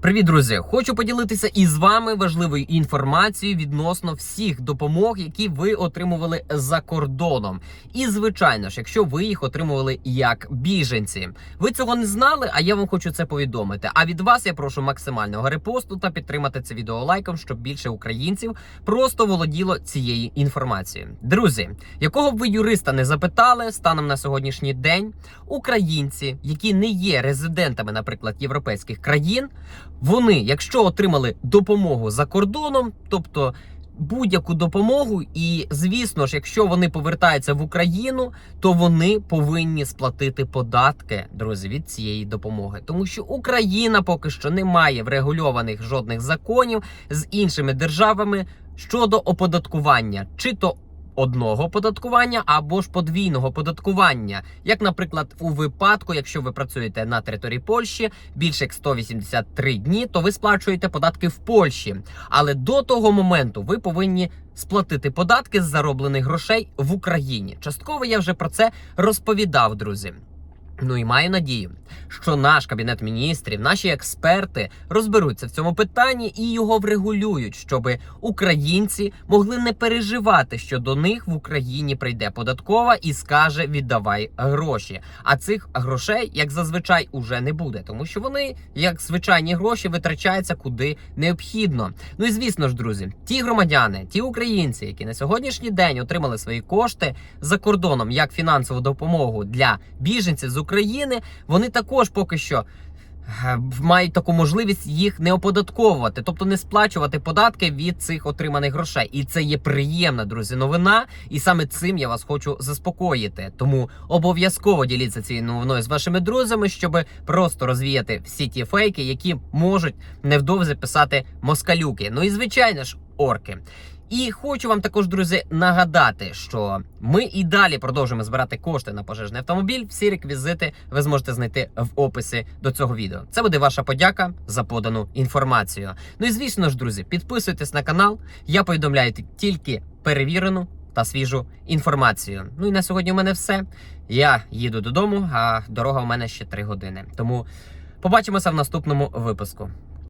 Привіт, друзі! Хочу поділитися із вами важливою інформацією відносно всіх допомог, які ви отримували за кордоном. І звичайно ж, якщо ви їх отримували як біженці, ви цього не знали, а я вам хочу це повідомити. А від вас я прошу максимального репосту та підтримати це відео лайком, щоб більше українців просто володіло цією інформацією. Друзі, якого б ви юриста не запитали, станом на сьогоднішній день українці, які не є резидентами, наприклад, європейських країн. Вони, якщо отримали допомогу за кордоном, тобто будь-яку допомогу, і звісно ж, якщо вони повертаються в Україну, то вони повинні сплатити податки, друзі, від цієї допомоги, тому що Україна поки що не має врегульованих жодних законів з іншими державами щодо оподаткування, чи то одного податкування або ж подвійного податкування, як, наприклад, у випадку, якщо ви працюєте на території Польщі більше як 183 дні, то ви сплачуєте податки в Польщі. Але до того моменту ви повинні сплатити податки з зароблених грошей в Україні. Частково я вже про це розповідав, друзі. Ну і маю надію, що наш кабінет міністрів, наші експерти розберуться в цьому питанні і його врегулюють, щоб українці могли не переживати, що до них в Україні прийде податкова і скаже віддавай гроші. А цих грошей, як зазвичай, уже не буде, тому що вони, як звичайні гроші, витрачаються куди необхідно. Ну і звісно ж, друзі, ті громадяни, ті українці, які на сьогоднішній день отримали свої кошти за кордоном як фінансову допомогу для біженців з України, вони також поки що. е, Мають таку можливість їх не оподатковувати, тобто не сплачувати податки від цих отриманих грошей, і це є приємна друзі новина. І саме цим я вас хочу заспокоїти. Тому обов'язково діліться цією новиною з вашими друзями, щоб просто розвіяти всі ті фейки, які можуть невдовзі писати москалюки. Ну і звичайно ж, орки. І хочу вам також, друзі, нагадати, що ми і далі продовжуємо збирати кошти на пожежний автомобіль. Всі реквізити ви зможете знайти в описі до цього відео. Це буде ваша подяка за подану інформацію. Ну і звісно ж, друзі, підписуйтесь на канал. Я повідомляю тільки перевірену та свіжу інформацію. Ну і на сьогодні у мене все. Я їду додому, а дорога у мене ще 3 години. Тому побачимося в наступному випуску.